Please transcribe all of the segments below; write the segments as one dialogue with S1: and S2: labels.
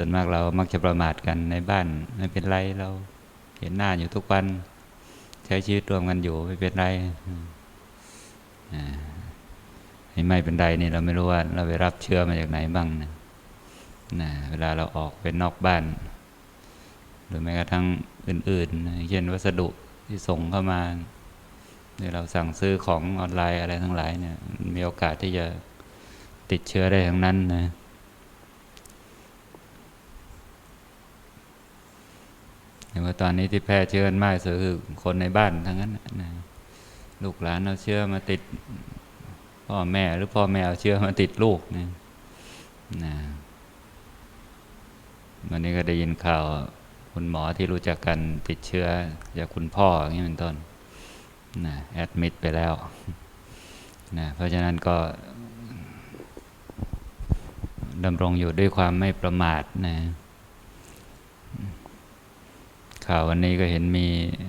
S1: ส่วนมากเรามักจะประมาทกันในบ้านไม่เป็นไรเราเห็นหน้าอยู่ทุกวัน ใช้ชีวิตรวมกันอยู่ไม่เป็นไรไม่เป็นไรนี่เราไม่รู้ว่า เราไปรับเชื้อมาจากไหนบ้างนะนะเวลาเราออกไปนอกบ้าน หรือแม้กระทั่งอื่นๆเช่นวัสดุที่ส่งเข้ามาหรือเราสั่งซื้อของออนไลน์อะไรทั้งหลายเนี่ยมีโอกาสที่จะติดเชื้อได้ทั้งนั้นนะ อย่างว่าตอนนี้ที่แพร่เชื้อมากสุดคือคนในบ้านทั้งนั้นนะลูกหลานเอาเชื้อมาติด พ่อแม่หรือพ่อแม่เอาเชื้อมาติดลูกนะนะวันนี้ก็ได้ยินข่าวคุณหมอที่รู้จักกันติดเชื้อจากคุณพ่ออย่างนี้เป็นต้นนะแอดมิดไปแล้วนะเพราะฉะนั้นก็ดำรงอยู่ด้วยความไม่ประมาทนะ ข่าววันนี้ก็เห็นมี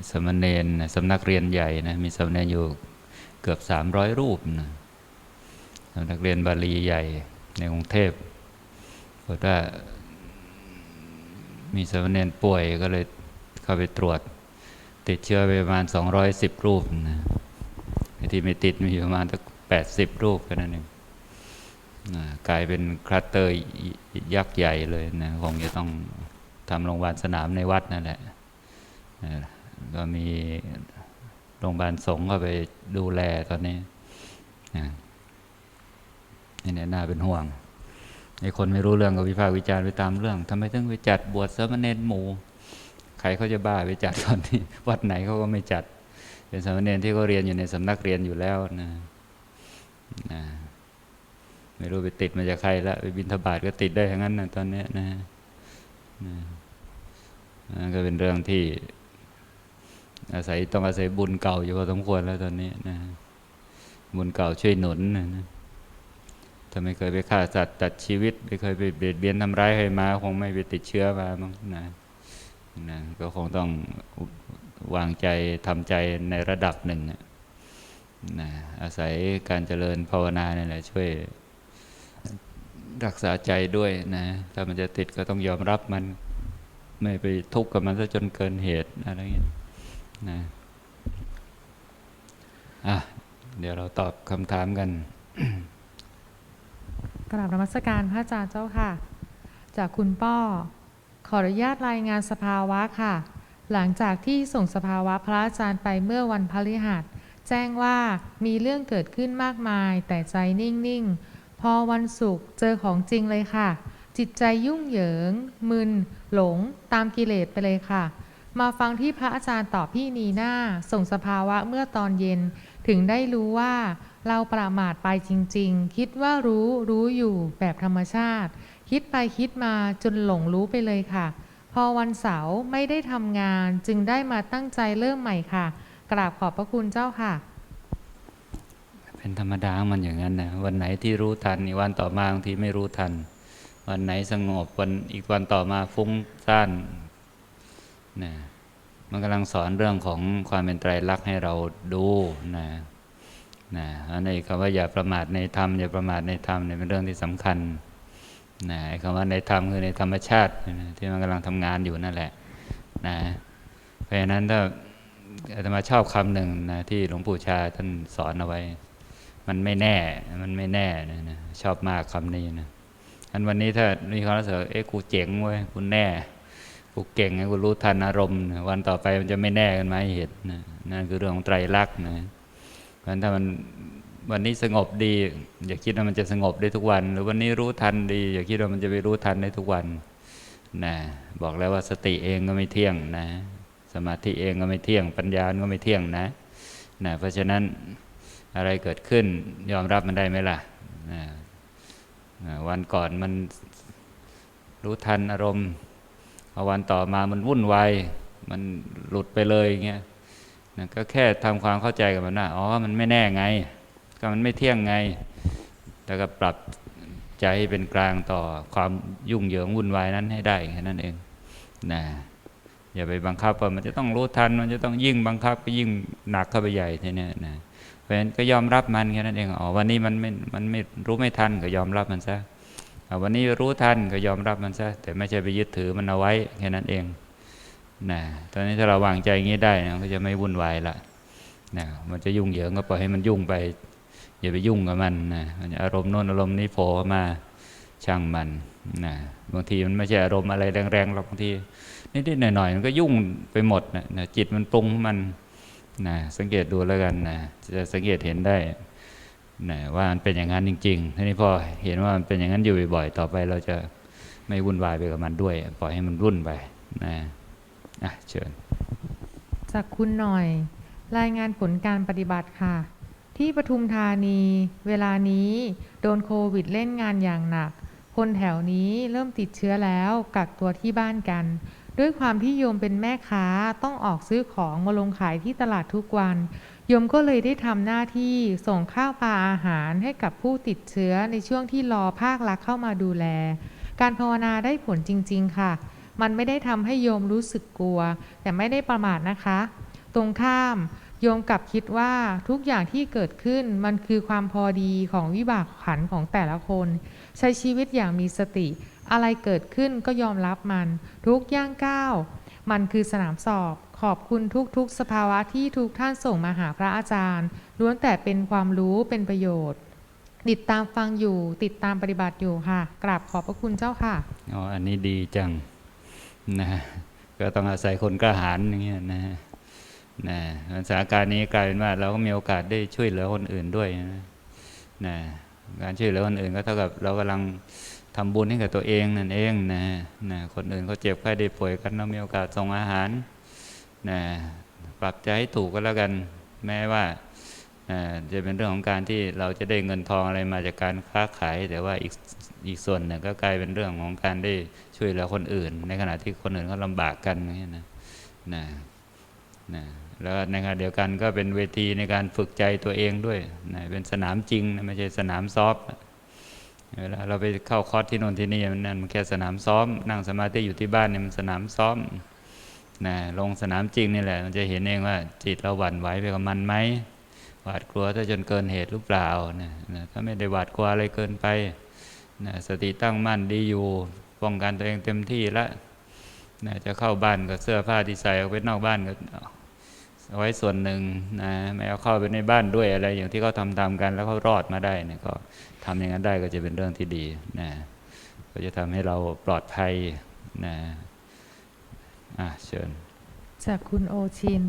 S1: สมณเณรนสำนักเรียนใหญ่นะมีสมณเณรอยู่เกือบสามร้อยรูปนะสำนักเรียนบาลีใหญ่ในกรุงเทพบอกว่ามีสามเณรป่วยก็เลยเข้าไปตรวจ ติดเชื้อไปประมาณ210รูปนะไอที่ไม่ติดมีประมาณสัก80รูปแค่นั้นเองกลายเป็นคลัสเตอร์ยักษ์ใหญ่เลยนะคงจะต้องทำโรงพยาบาลสนามในวัดนั่นแหละ ก็มีโรงพยาบาลสงฆ์เข้าไปดูแลตอนนี้นี่เนี่ยน่าเป็นห่วงไอ้คนไม่รู้เรื่องก็วิพากษ์วิจารณ์ไปตามเรื่องทำไมถึงไปจัดบวชสามเณรหมู่ใครเขาจะบ้าไปจัดตอนนี้ วัดไหนเขาก็ไม่จัด เป็นสามเณรที่เขาเรียนอยู่ในสำนักเรียนอยู่แล้วนะนะไม่รู้ไปติดมาจากใครละไปบินทบาทก็ติดได้ทั้งนั้นนะตอนนี้นะนะก็เป็นเรื่องที่ อาศัยต้องอาศัยบุญเก่าอยู่พอสมควรแล้วตอนนี้นะบุญเก่าช่วยหนุนนะนะถ้าไม่เคยไปฆ่าสัตว์ตัดชีวิต ไม่เคยไปเบียดเบียนทำร้ายใครมา คงไม่ไปติดเชื้อมามั้งนะนะก็คงต้องวางใจทำใจในระดับหนึ่งนะนะอาศัยการเจริญภาวนาเนี่ยแหละช่วยรักษาใจด้วยนะถ้ามันจะติดก็ต้องยอมรับมัน ไม่ไปทุกข์กับมันซะจนเกินเหตุอะไรเงี้ย นะอะเดี๋ยวเราตอบคำถามกัน
S2: กราบนมัสการพระอาจารย์เจ้าค่ะ จากคุณป้อ ขออนุญาตรายงานสภาวะค่ะ หลังจากที่ส่งสภาวะพระอาจารย์ไปเมื่อวันพฤหัส แจ้งว่ามีเรื่องเกิดขึ้นมากมาย แต่ใจนิ่ง ๆ พอวันศุกร์เจอของจริงเลยค่ะ จิตใจยุ่งเหยิง มึน หลง ตามกิเลสไปเลยค่ะ มาฟังที่พระอาจารย์ตอบพี่นีน่าส่งสภาวะเมื่อตอนเย็น ถึงได้รู้ว่าเราประมาทไปจริง ๆ คิดว่ารู้รู้อยู่แบบธรรมชาติ คิดไปคิดมาจนหลงรู้ไปเลยค่ะ พอวันเสาร์ไม่ได้ทำงานจึงได้มาตั้งใจเริ่มใหม่ค่ะ กราบขอบพระคุณเจ้าค่ะ
S1: เป็นธรรมดามันอย่างนั้นนะวันไหนที่รู้ทันอีกวันต่อมาบางทีไม่รู้ทัน วันไหนสงบวันอีกวันต่อมาฟุ้งซ่าน นะมันกำลังสอนเรื่องของความเป็นไตรลักษณ์ให้เราดูนะนะอันนี้คำว่าอย่าประมาทในธรรมอย่าประมาทในธรรมเนี่ยเป็นเรื่องที่สำคัญนะคำว่าในธรรมคือในธรรมชาตินะที่มันกำลังทำงานอยู่นั่นแหละนะเพราะฉะนั้นถ้าอาตมาชอบคำหนึ่งนะที่หลวงปู่ชาท่านสอนเอาไว้ มันไม่แน่มันไม่แน่นะนะชอบมากคำนี้นะอันวันนี้ถ้ามีความรู้สึกเอ๊ะกูเจ๋งเว้ยกูแน่ กูเก่งไงกูรู้ทันอารมณ์ วันต่อไปมันจะไม่แน่กันไหมเห็นนะนั่นคือเรื่องของไตรลักษณ์นะเพราะฉะนั้นถ้ามันวันนี้สงบดี อย่าคิดว่ามันจะสงบได้ทุกวัน หรือวันนี้รู้ทันดี อย่าคิดว่ามันจะไปรู้ทันได้ทุกวันนะบอกแล้วว่าสติเองก็ไม่เที่ยงนะ สมาธิเองก็ไม่เที่ยง ปัญญาก็ไม่เที่ยงนะนะเพราะฉะนั้นอะไรเกิดขึ้นยอมรับมันได้ไหมล่ะนะวันก่อนมันรู้ทันอารมณ์ อวันต่อมามันวุ่นวายมันหลุดไปเลยอย่างเงี้ยนะก็แค่ทำความเข้าใจกับมันว่าอ๋อมันไม่แน่ไง ก็มันไม่เที่ยงไงแล้วก็ปรับใจเป็นกลางต่อความยุ่งเหยิงวุ่นวายนั้นให้ได้แค่นั้นเองนะอย่าไปบังคับว่ามันจะต้องรู้ทัน มันจะต้องยิ่งบังคับก็ยิ่งหนักเข้าไปใหญ่ทีนี้นะเพราะฉะนั้นก็ยอมรับมันแค่นั้นเองอ๋อวันนี้มันไม่มันไม่รู้ไม่ทันก็ยอมรับมันซะ วันนี้รู้ทันก็ยอมรับมันซะแต่ไม่ใช่ไปยึดถือมันเอาไว้แค่นั้นเองนะตอนนี้ถ้าเราวางใจอย่างนี้ได้นะก็จะไม่วุ่นวายละนะมันจะยุ่งเหยิงก็ปล่อยให้มันยุ่งไป อย่าไปยุ่งกับมันนะมันอารมณ์โน้นอารมณ์นี้โผล่มาช่างมันนะบางทีมันไม่ใช่อารมณ์อะไรแรงๆหรอกบางทีนิดๆหน่อยๆมันก็ยุ่งไปหมดนะนะจิตมันปรุงของมันนะสังเกตดูแล้วกันนะจะสังเกตเห็นได้ นะว่ามันเป็นอย่างนั้นจริงๆทีนี้พอเห็นว่ามันเป็นอย่างนั้นอยู่บ่อยๆ ต่อไปเราจะไม่วุ่นวายไปกับมันด้วย ปล่อยให้มันวุ่นไปนะอะเชิญ
S2: จากคุณหน่อย รายงานผลการปฏิบัติค่ะ ที่ปทุมธานี เวลานี้โดนโควิดเล่นงานอย่างหนัก คนแถวนี้เริ่มติดเชื้อแล้วกักตัวที่บ้านกัน ด้วยความที่โยมเป็นแม่ค้าต้องออกซื้อของมาลงขายที่ตลาดทุกวัน โยมก็เลยได้ทำหน้าที่ส่งข้าวปลาอาหารให้กับผู้ติดเชื้อในช่วงที่รอภาครัฐเข้ามาดูแล การภาวนาได้ผลจริง ๆ ค่ะ มันไม่ได้ทำให้โยมรู้สึกกลัว แต่ไม่ได้ประมาทนะคะ ตรงข้าม โยมกลับคิดว่าทุกอย่างที่เกิดขึ้นมันคือความพอดีของวิบากขันของแต่ละคน ใช้ชีวิตอย่างมีสติ อะไรเกิดขึ้นก็ยอมรับมัน ทุกย่างก้าวมันคือสนามสอบ ขอบคุณทุกๆ สภาวะที่ทุกท่านส่งมาหาพระอาจารย์ ล้วนแต่เป็นความรู้เป็นประโยชน์ ติดตามฟังอยู่ ติดตามปฏิบัติอยู่ค่ะกราบขอบพระคุณเจ้าค่ะ
S1: อ๋ออันนี้ดีจังนะก็ต้องอาศัยคนกล้าหาญอย่างเงี้ยนะนะสถานการณ์นี้กลายเป็นว่าเราก็มีโอกาสได้ช่วยเหลือคนอื่นด้วยนะนะการช่วยเหลือคนอื่นก็เท่ากับเรากำลังทำบุญให้กับตัวเองนั่นเองนะนะคนอื่นเขาเจ็บไข้ได้ป่วยกันเรามีโอกาสส่งอาหาร นะปรับใจให้ถูกก็แล้วกัน แม้ว่าจะเป็นเรื่องของการที่เราจะได้เงินทองอะไรมาจากการค้าขาย แต่ว่าอีกอีกส่วนหนึ่งก็กลายเป็นเรื่องของการได้ช่วยเหลือคนอื่น ในขณะที่คนอื่นเขาลำบากกันอย่นะนะนะแล้วในขณะเดียวกันก็เป็นเวทีในการฝึกใจตัวเองด้วยนะเป็นสนามจริงนะไม่ใช่สนามซ้อมเวลาเราไปเข้าคอร์สที่โน่นที่นี่มันนั่นมันแค่สนามซ้อม นั่งสมาธิอยู่ที่บ้านเนี่ยมันสนามซ้อม นะลงสนามจริงนี่แหละมันจะเห็นเองว่าจิตเราหวั่นไหวไปกับมันไหมหวาดกลัวถ้าจนเกินเหตุหรือเปล่านะนะถ้าไม่ได้หวาดกลัวอะไรเกินไปนะสติตั้งมั่นดีอยู่ป้องกันตัวเองเต็มที่แล้วนะจะเข้าบ้านก็เสื้อผ้าที่ใส่ออกไปนอกบ้านก็เอาไว้ส่วนหนึ่งนะไม่เอาเข้าไปในบ้านด้วยอะไร อย่างที่เขาทำตามกันแล้วเขารอดมาได้เนี่ยก็ทำอย่างนั้นได้ก็จะเป็นเรื่องที่ดีนะก็จะทำให้เราปลอดภัยนะ อะเชิญ
S2: จากคุณโอชิน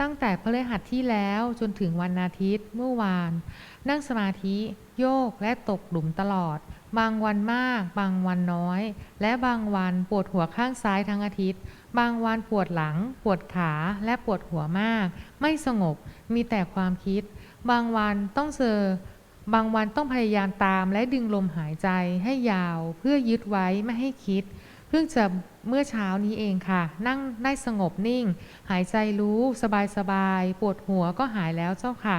S2: ตั้งแต่พฤหัสที่แล้วจนถึงวันอาทิตย์เมื่อวาน นั่งสมาธิโยกและตกหลุมตลอด บางวันมาก บางวันน้อย และบางวันปวดหัวข้างซ้ายทั้งอาทิตย์ บางวันปวดหลัง ปวดขาและปวดหัวมาก ไม่สงบมีแต่ความคิด บางวันต้องเจอบางวันต้องพยายามตามและดึงลมหายใจให้ยาวเพื่อยึดไว้ไม่ให้คิด พิ่งจะเมื่อเช้านี้เองค่ะ นั่งได้สงบนิ่ง หายใจรู้สบายสบายปวดหัวก็หายแล้วเจ้าค่ะ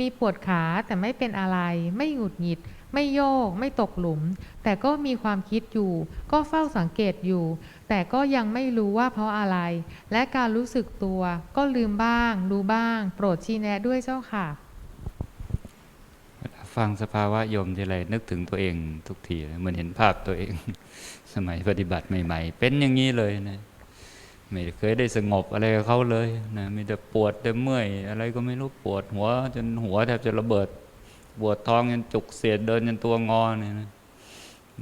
S2: มีปวดขาแต่ไม่เป็นอะไร ไม่หงุดหงิด ไม่โยก ไม่ตกหลุม แต่ก็มีความคิดอยู่ ก็เฝ้าสังเกตอยู่ แต่ก็ยังไม่รู้ว่าเพราะอะไร และการรู้สึกตัว ก็ลืมบ้าง รู้บ้าง โปรดชี้แนะด้วยเจ้าค่ะ
S1: ฟังสภาวะโยมทีไรนึกถึงตัวเองทุกทีเหมือนเห็นภาพตัวเอง สมัยปฏิบัติใหม่ ๆ เป็นอย่างนี้เลยนะไม่เคยได้สงบอะไรกับเขาเลยนะมีแต่ปวดแต่เมื่อยอะไรก็ไม่รู้ปวดหัว จนหัวแทบจะระเบิดปวดท้องจนจุกเสียดเดินจนตัวงอเนี่ยนะ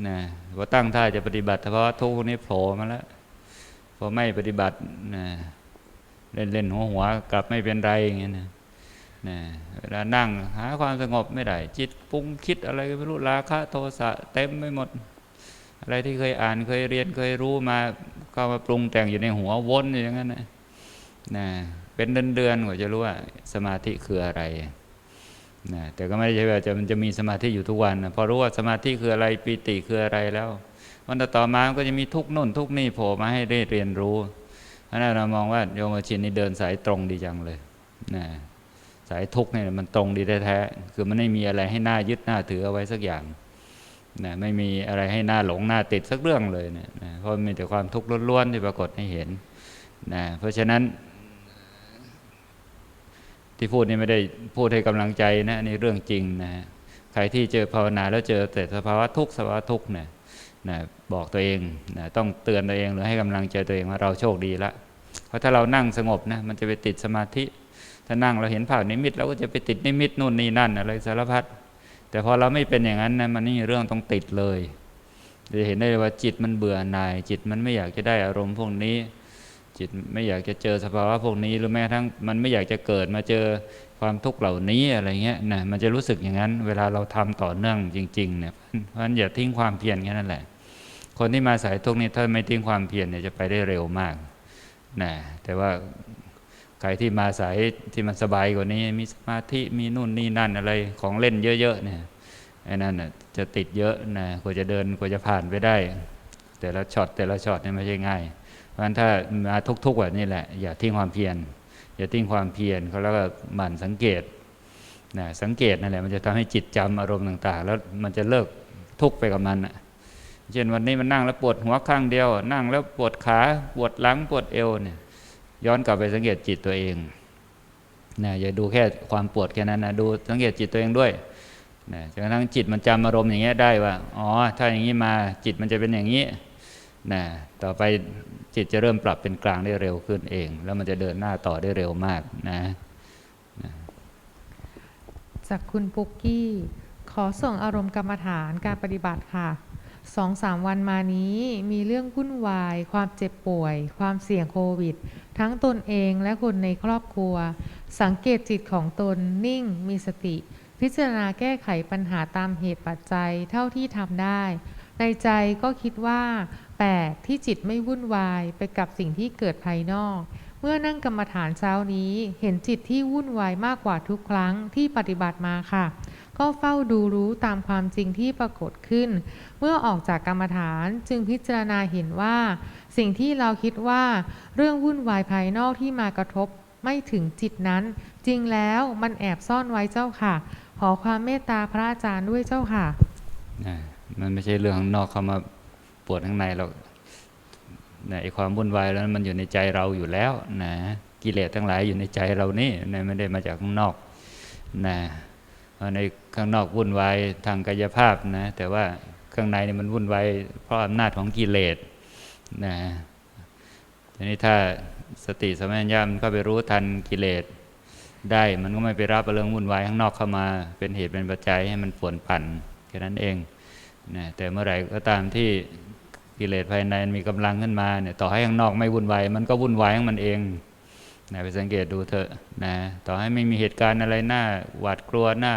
S1: นะพอตั้งท่าจะปฏิบัติเฉพาะทุกข์นี้โผล่มาแล้วพอไม่ปฏิบัตินะเล่นเล่นหัวหัวๆกลับไม่เป็นไรอย่างเงี้ยนะ นะเวลานั่งหาความสงบไม่ได้ จิตปรุงคิดอะไรก็ไม่รู้ราคะโทสะเต็มไปหมด อะไรที่เคยอ่านเคยเรียนเคยรู้มาก็มาปรุงแต่งอยู่ในหัววนอยู่อย่างนั้นนะนะเป็นเดือนๆกว่าจะรู้ว่าสมาธิคืออะไรนะแต่ก็ไม่ใช่ว่าจะมันจะมีสมาธิอยู่ทุกวันนะพอรู้ว่าสมาธิคืออะไรปีติคืออะไรแล้ว วันต่อมามันก็จะมีทุกนู่นทุกนี่โผล่มาให้ได้เรียนรู้เพราะนั้นเรามองว่าโยมชินนี่เดินสายตรงดีจังเลยนะ สายทุกข์เนี่ยมันตรงดีแท้ๆคือมันไม่มีอะไรให้หน้ายึดหน้าถือเอาไว้สักอย่างนะไม่มีอะไรให้หน้าหลงหน้าติดสักเรื่องเลยเนี่ยเพราะมีแต่ความทุกข์ล้วนๆที่ปรากฏให้เห็นนะเพราะฉะนั้น ที่พูดนี่ไม่ได้พูดให้กำลังใจนะนี่เรื่องจริงนะใครที่เจอภาวนาแล้วเจอแต่สภาวะทุกข์สภาวะทุกข์เนี่ยนะบอกตัวเองนะต้องเตือนตัวเองหรือให้กำลังใจตัวเองว่าเราโชคดีละเพราะถ้าเรานั่งสงบนะมันจะไปติดสมาธิ ถ้านั่งเราเห็นภาพนิมิตเราก็จะไปติดนิมิตนู่นนี่นั่นอะไรสารพัดแต่พอเราไม่เป็นอย่างนั้นนะมันไม่เรื่องต้องติดเลยจะเห็นได้ว่าจิตมันเบื่อหน่าย จิตมันไม่อยากจะได้อารมณ์พวกนี้ จิตไม่อยากจะเจอสภาวะพวกนี้หรือแม้ทั่งมันไม่อยากจะเกิดมาเจอความทุกข์เหล่านี้อะไรเงี้ยนะมันจะรู้สึกอย่างนั้น เวลาเราทำต่อเนื่องจริงๆเนี่ยเพราะฉะนั้นอย่าทิ้งความเพียรแค่นั้นแหละ คนที่มาสายทุกข์นี่ถ้าไม่ทิ้งความเพียรเนี่ยจะไปได้เร็วมากนะแต่ว่า ใครที่มาสายที่มันสบายกว่านี้ มีสมาธิมีนู่นนี่นั่นอะไรของเล่นเยอะๆเนี่ยไอ้นั่นน่ะจะติดเยอะนะกว่าจะเดินกว่าจะผ่านไปได้ แต่ละช็อตแต่ละช็อตเนี่ยไม่ใช่ง่าย เพราะฉะนั้นถ้ามาทุกๆแบบนี้แหละ อย่าทิ้งความเพียรอย่าทิ้งความเพียรเขาแล้วก็หมั่นสังเกตนะสังเกตนั่นแหละมันจะทำให้จิตจำอารมณ์ต่าง ๆ แล้วมันจะเลิกทุกข์ไปกับมันนะเช่นวันนี้มันนั่งแล้วปวดหัวข้างเดียว นั่งแล้วปวดขาปวดหลังปวดเอวเนี่ย ย้อนกลับไปสังเกตจิตตัวเองนะอย่าดูแค่ความปวดแค่นั้นนะดูสังเกตจิตตัวเองด้วยนะจนกระทั่งจิตมันจำอารมณ์อย่างเงี้ยได้ว่าอ๋อถ้าอย่างนี้มาจิตมันจะเป็นอย่างนี้นะต่อไปจิตจะเริ่มปรับเป็นกลางได้เร็วขึ้นเอง แล้วมันจะเดินหน้าต่อได้เร็วมากนะ
S2: จากคุณปุ๊กกี้ ขอส่งอารมณ์กรรมฐานการปฏิบัติค่ะ สองสามวันมานี้มีเรื่องวุ่นวาย ความเจ็บป่วย ความเสี่ยงโควิด ทั้งตนเองและคนในครอบครัว สังเกตจิตของตนนิ่ง มีสติ พิจารณาแก้ไขปัญหาตามเหตุปัจจัยเท่าที่ทำได้ ในใจก็คิดว่าแปลกที่จิตไม่วุ่นวายไปกับสิ่งที่เกิดภายนอก เมื่อนั่งกรรมฐานเช้านี้เห็นจิตที่วุ่นวายมากกว่าทุกครั้งที่ปฏิบัติมาค่ะ ก็เฝ้าดูรู้ตามความจริงที่ปรากฏขึ้น เมื่อออกจากกรรมฐานจึงพิจารณาเห็นว่า สิ่งที่เราคิดว่าเรื่องวุ่นวายภายนอกที่มากระทบไม่ถึงจิตนั้น จริงแล้วมันแอบซ่อนไว้เจ้าค่ะ ขอความเมตตาพระอาจารย์ด้วยเจ้าค่ะ
S1: นะมันไม่ใช่เรื่องข้างนอกเข้ามาปวดข้างในหรอกนะไอความวุ่นวายแล้วมันอยู่ในใจเราอยู่แล้วนะกิเลสทั้งหลายอยู่ในใจเรานี่นะไม่ได้มาจากข้างนอกนะ ในข้างนอกวุ่นวายทางกายภาพนะ แต่ว่าข้างในเนี่ยมันวุ่นวายเพราะอำนาจของกิเลสนะทีนี้ถ้าสติสมัญญามันก็ไปรู้ทันกิเลสได้มันก็ไม่ไปรับเรื่องวุ่นวายข้างนอกเข้ามา เป็นเหตุเป็นปัจจัยให้มันฝวนปั่นแค่นั้นเองนะแต่เมื่อไหร่ก็ตามที่กิเลสภายในมันมีกำลังขึ้นมาเนี่ยต่อให้ข้างนอกไม่วุ่นวายมันก็วุ่นวายของมันเอง นะไปสังเกตดูเถอะนะต่อให้ไม่มีเหตุการณ์อะไรหน่าหวาดกลัวหน่า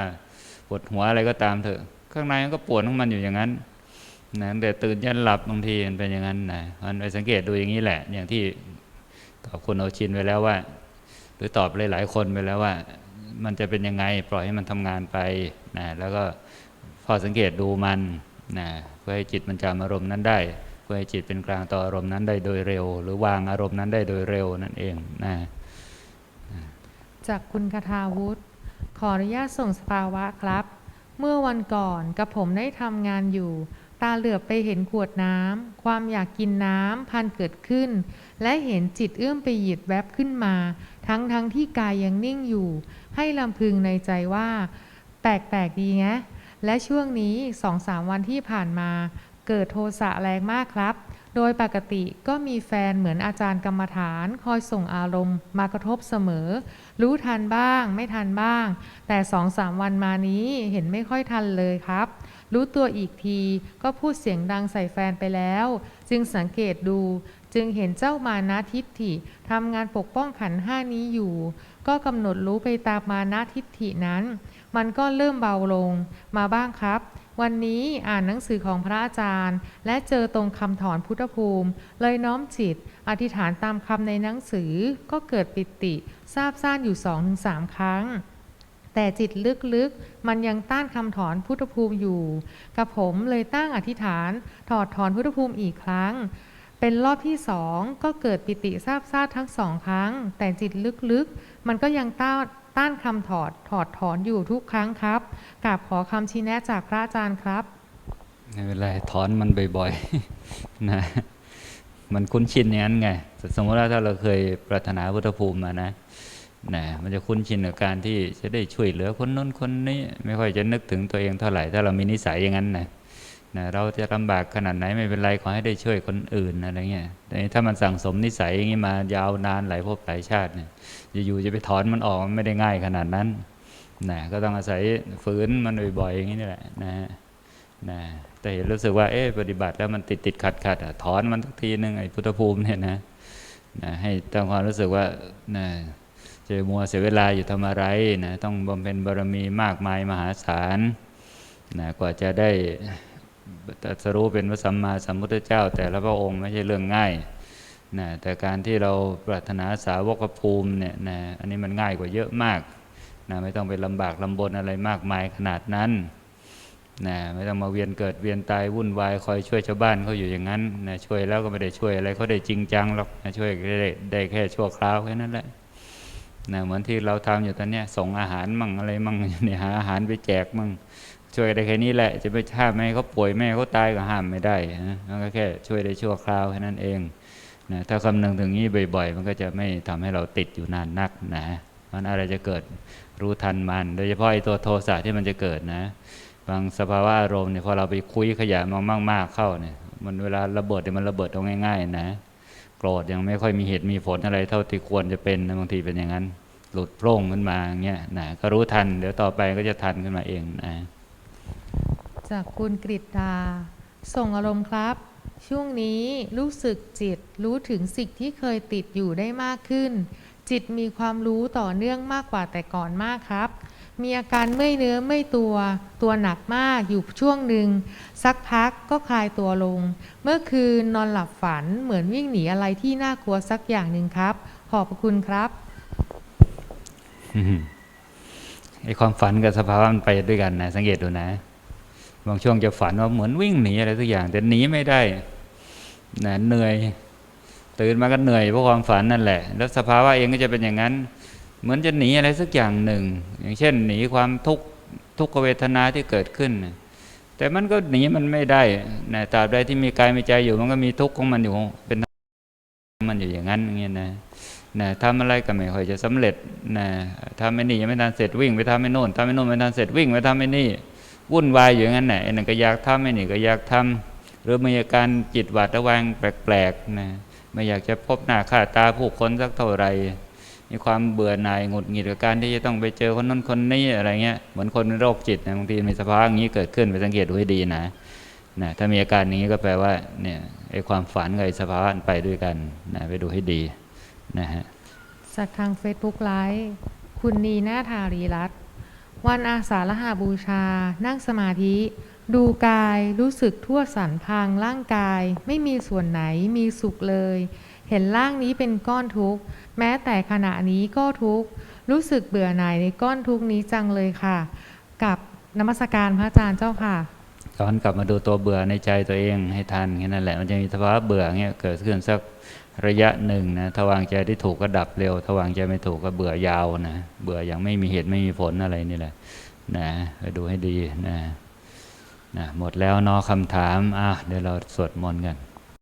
S1: ปวดหัวอะไรก็ตามเถอะ ข้างในมันก็ปวดของมันอยู่อย่างนั้นนะแต่ตื่นยันหลับบางทีมันเป็นอย่างนั้นนะมันไปสังเกตดูอย่างนี้แหละ อย่างที่ตอบคุณโอชินไปแล้วว่า หรือตอบหลายๆคนไปแล้วว่า มันจะเป็นยังไงปล่อยให้มันทำงานไปนะแล้วก็พอสังเกตดูมันนะเพื่อให้จิตมันจำอารมณ์นั้นได้เพื่อให้จิตเป็นกลางต่ออารมณ์นั้นได้โดยเร็ว หรือวางอารมณ์นั้นได้โดยเร็วนั่นเองนะ
S2: จากคุณคทาวุฒิขออนุญาตส่งสภาวะครับ เมื่อวันก่อนกับผมได้ทำงานอยู่ ตาเหลือบไปเห็นขวดน้ำความอยากกินน้ำพันเกิดขึ้น และเห็นจิตเอื้อมไปหยิบแวบขึ้นมา ทั้งทั้งที่กายยังนิ่งอยู่ ให้ลำพึงในใจว่า แปลกๆดีไงและช่วงนี้สองสามวันที่ผ่านมา เกิดโทสะแรงมากครับ โดยปกติก็มีแฟนเหมือนอาจารย์กรรมฐาน คอยส่งอารมณ์มากระทบเสมอ รู้ทันบ้าง ไม่ทันบ้าง แต่สองสามวันมานี้เห็นไม่ค่อยทันเลยครับ รู้ตัวอีกทีก็พูดเสียงดังใส่แฟนไปแล้ว จึงสังเกตดู จึงเห็นเจ้ามานะทิฏฐิทำงานปกป้องขันห้านี้อยู่ ก็กำหนดรู้ไปตามมานะทิฏฐินั้น มันก็เริ่มเบาลงมาบ้างครับวันนี้อ่านหนังสือของพระอาจารย์ และเจอตรงคำถอนพุทธภูมิ เลยน้อมจิต อธิษฐานตามคำในหนังสือก็เกิดปิติ ทราบซ่านอยู่สองถึงสามครั้ง แต่จิตลึกๆ มันยังต้านคำถอนพุทธภูมิอยู่ กับผมเลยตั้งอธิษฐาน ถอดถอนพุทธภูมิอีกครั้ง เป็นรอบที่สองก็เกิดปิติทราบซ่านทั้งสองครั้ง แต่จิตลึกๆ มันก็ยังต้านต้านคำถอดถอดถอนอยู่ทุกครั้งครับกราบขอคำชี้แนะจากพระอาจารย์ครับ
S1: ไม่เป็นไรถอนมันบ่อยๆนะมันคุ้นชินอย่างนั้นไง สมมติว่าถ้าเราเคยปรารถนาพุทธภูมิมานะ นะมันจะคุ้นชินกับการที่จะได้ช่วยเหลือคนนู้นคนนี้ ไม่ค่อยจะนึกถึงตัวเองเท่าไหร่ถ้าเรามีนิสัยอย่างนั้นนะนะเราจะลำบากขนาดไหนไม่เป็นไรขอให้ได้ช่วยคนอื่นอะไรเงี้ยแต่ถ้ามันสั่งสมนิสัยอย่างนี้มายาวนานหลายภพหลายชาติเนี่ยอยู่ๆจะไปถอนมันออกมันไม่ได้ง่ายขนาดนั้นนะก็ต้องอาศัยฝืนมันบ่อยๆอย่างนี้นี่แหละนะฮะนะแต่เห็นรู้สึกว่าเอ๊ะปฏิบัติแล้วมันติดติดขัดขัดถอนมันสักทีนึงไอ้พุทธภูมิเนี่ยนะนะให้ตั้งความรู้สึกว่านะ จะมัวเสียเวลาอยู่ทำอะไรนะต้องบำเพ็ญบารมีมากมายมหาศาลนะกว่าจะได้ตรัสรู้เป็นพระสัมมาสัมพุทธเจ้า แต่ละพระองค์ไม่ใช่เรื่องง่ายนะแต่การที่เราปรารถนาสาวกภูมิเนี่ยนะอันนี้มันง่ายกว่าเยอะมากนะไม่ต้องไปลำบากลำบนอะไรมากมายขนาดนั้นนะไม่ต้องมาเวียนเกิดเวียนตายวุ่นวายคอยช่วยชาวบ้านเขาอยู่อย่างนั้นนะช่วยแล้วก็ไม่ได้ช่วยอะไรเขาได้จริงจังหรอกนะช่วยได้ได้แค่ชั่วคราวแค่นั้นแหละ นะเหมือนที่เราทำอยู่ตอนนี้ส่งอาหารมั่งอะไรมั่งเนี่ยหาอาหารไปแจกมั่งช่วยได้แค่นี้แหละจะไปห้ามไม่ให้เขาป่วยไม่ให้เขาตายก็ห้ามไม่ได้นะมันก็แค่ช่วยได้ชั่วคราวแค่นั้นเองนะถ้าคำนึงถึงนี้บ่อย ๆ มันก็จะไม่ทำให้เราติดอยู่นานนักนะมันอะไรจะเกิดรู้ทันมัน โดยเฉพาะไอ้ตัวโทสะที่มันจะเกิดนะบางสภาวะอารมณ์เนี่ยพอเราไปคุยขยะมันมากๆเข้าเนี่ยมันเวลาระเบิดเนี่ยมันระเบิดเอาง่าย ๆ นะ โกรธยังไม่ค่อยมีเหตุมีผลอะไรเท่าที่ควรจะเป็นนะบางทีเป็นอย่างนั้น หลุดโพร่งขึ้นมาอย่างเงี้ยนะก็รู้ทัน เดี๋ยวต่อไปก็จะทันขึ้นมาเองนะ
S2: จากคุณกฤษดาส่งอารมณ์ครับ ช่วงนี้รู้สึกจิตรู้ถึงสิ่งที่เคยติดอยู่ได้มากขึ้น จิตมีความรู้ต่อเนื่องมากกว่าแต่ก่อนมากครับ มีอาการเมื่อยเนื้อเมื่อยตัว ตัวหนักมากอยู่ช่วงหนึ่งสักพักก็คลายตัวลง เมื่อคืนนอนหลับฝันเหมือนวิ่งหนีอะไรที่น่ากลัวสักอย่างหนึ่งครับ ขอบพระคุณครับ
S1: ไอความฝันกับสภาวะมันไปด้วยกันนะสังเกตดูนะบางช่วงจะฝันว่าเหมือนวิ่งหนีอะไรสักอย่าง แต่หนีไม่ได้นะเหนื่อยตื่นมาก็เหนื่อยเพราะความฝันนั่นแหละ แล้วสภาวะเองก็จะเป็นอย่างนั้น เหมือนจะหนีอะไรสักอย่างหนึ่ง อย่างเช่น หนีความทุกข์ทุกขเวทนาที่เกิดขึ้น แต่มันก็หนีมันไม่ได้นะตราบใดที่มีกายมีใจอยู่ มันก็มีทุกข์ของมันอยู่เป็นมันอยู่อย่างนั้นอย่างเงี้ยนะนะทำอะไรก็ไม่ค่อยจะสำเร็จนะทำไม่นี่ยังไม่ทันเสร็จวิ่งไปทำไม่โน่นทำไม่โน่นไม่ทันเสร็จวิ่งไปทำไม่นี่วุ่นวายอยู่อย่างนั้นแหละไอ้นั่นก็อยากทำไอ้นี่ก็อยากทำหรือมีอาการจิตหวาดระแวงแปลกๆนะไม่อยากจะพบหน้าค่าตาผู้คนสักเท่าไหร่ มีความเบื่อหน่ายหงุดหงิดกับการที่จะต้องไปเจอคนนั้นคนนี้อะไรเงี้ยเหมือนคนโรคจิตนะบางทีมีสภาวะอย่างนี้เกิดขึ้นไปสังเกตดูให้ดีนะนะถ้ามีอาการอย่างนี้ก็แปลว่าเนี่ยไอ้ความฝันกับไอสภาวะมันไปด้วยกันนะไปดูให้ดีนะฮะ
S2: จากทาง Facebook ไลฟ์คุณนีนาธารีรัตน์วันอาสาฬหาบูชา นั่งสมาธิ ดูกายรู้สึกทั่วสันพางร่างกาย ไม่มีส่วนไหนมีสุขเลย เห็นร่างนี้เป็นก้อนทุกข์ แม้แต่ขณะนี้ก็ทุกข์ รู้สึกเบื่อหน่ายในก้อนทุกข์นี้จังเลยค่ะ กับนมัสการพระอาจารย์เจ้าค่ะ
S1: ย้อนกลับมาดูตัวเบื่อในใจตัวเองให้ทันแค่นั้นแหละมันจะมีสภาวะเบื่อเงี้ยเกิดขึ้นสักระยะหนึ่งนะถ้าวางใจที่ถูกก็ดับเร็วถ้าวางใจไม่ถูกก็เบื่อยาวนะเบื่ออย่างไม่มีเหตุไม่มีผลอะไรนี่แหละนะไปดูให้ดีนะนะหมดแล้วนอคำถามอะเดี๋ยวเราสวดมนต์กัน